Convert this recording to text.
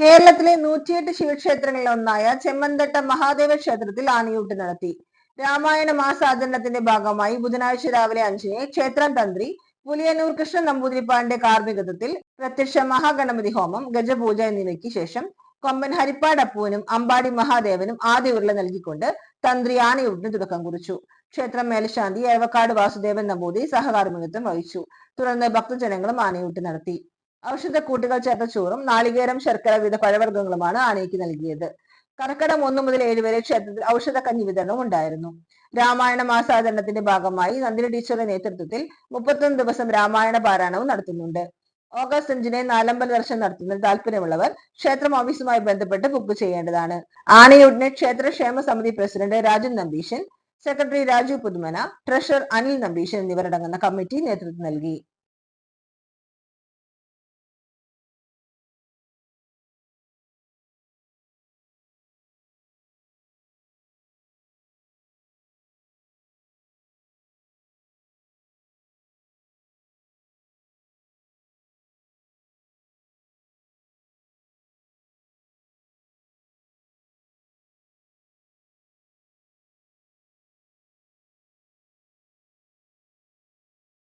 കേരളത്തിലെ നൂറ്റിയെട്ട് ശിവക്ഷേത്രങ്ങളിൽ ഒന്നായ ചെമ്മന്തട്ട മഹാദേവ ക്ഷേത്രത്തിൽ ആനയൂട്ട് നടത്തി. രാമായണ മാസാചരണത്തിന്റെ ഭാഗമായി ബുധനാഴ്ച രാവിലെ അഞ്ചിന് ക്ഷേത്രം തന്ത്രി പുലിയന്നൂർ കൃഷ്ണ നമ്പൂതിരിപ്പാടിന്റെ കാർമ്മികത്വത്തിൽ പ്രത്യക്ഷ മഹാഗണപതി ഹോമം ഗജപൂജ എന്നിവയ്ക്ക് ശേഷം കൊമ്പൻ ഹരിപ്പാട് അമ്പാടി മഹാദേവനും ആദ്യ ഉരുള നൽകിക്കൊണ്ട് തന്ത്രി ആനയൂട്ടിന് തുടക്കം കുറിച്ചു. ക്ഷേത്രം മേൽശാന്തി എഴവക്കാട് വാസുദേവൻ നമ്പൂതിരി സഹകാർമ്മികത്വം വഹിച്ചു. തുടർന്ന് ഭക്തജനങ്ങളും ആനയൂട്ട് നടത്തി. ഔഷധക്കൂട്ടുകൾ ചേർത്ത ചോറും നാളികേരം ശർക്കര വിവിധ പഴവർഗങ്ങളുമാണ് ആനയ്ക്ക് നൽകിയത്. കർക്കടം ഒന്ന് മുതൽ ഏഴ് വരെ ക്ഷേത്രത്തിൽ ഔഷധ കഞ്ഞി വിതരണം ഉണ്ടായിരുന്നു. രാമായണ മാസാചരണത്തിന്റെ ഭാഗമായി നന്ദിനി ടീച്ചറുടെ നേതൃത്വത്തിൽ മുപ്പത്തൊന്ന് ദിവസം രാമായണ പാരായണവും നടത്തുന്നുണ്ട്. ഓഗസ്റ്റ് അഞ്ചിന് നാലമ്പല ദർശനം നടത്തുന്ന താല്പര്യമുള്ളവർ ക്ഷേത്രം ഓഫീസുമായി ബന്ധപ്പെട്ട് ബുക്ക് ചെയ്യേണ്ടതാണ്. ആനയൂട്ടിന് ക്ഷേത്ര ക്ഷേമ സമിതി president Rajan Nambeesan secretary Raju Puthumana treasurer Anil Nambeesan എന്നിവരടങ്ങുന്ന കമ്മിറ്റി നേതൃത്വം നൽകി.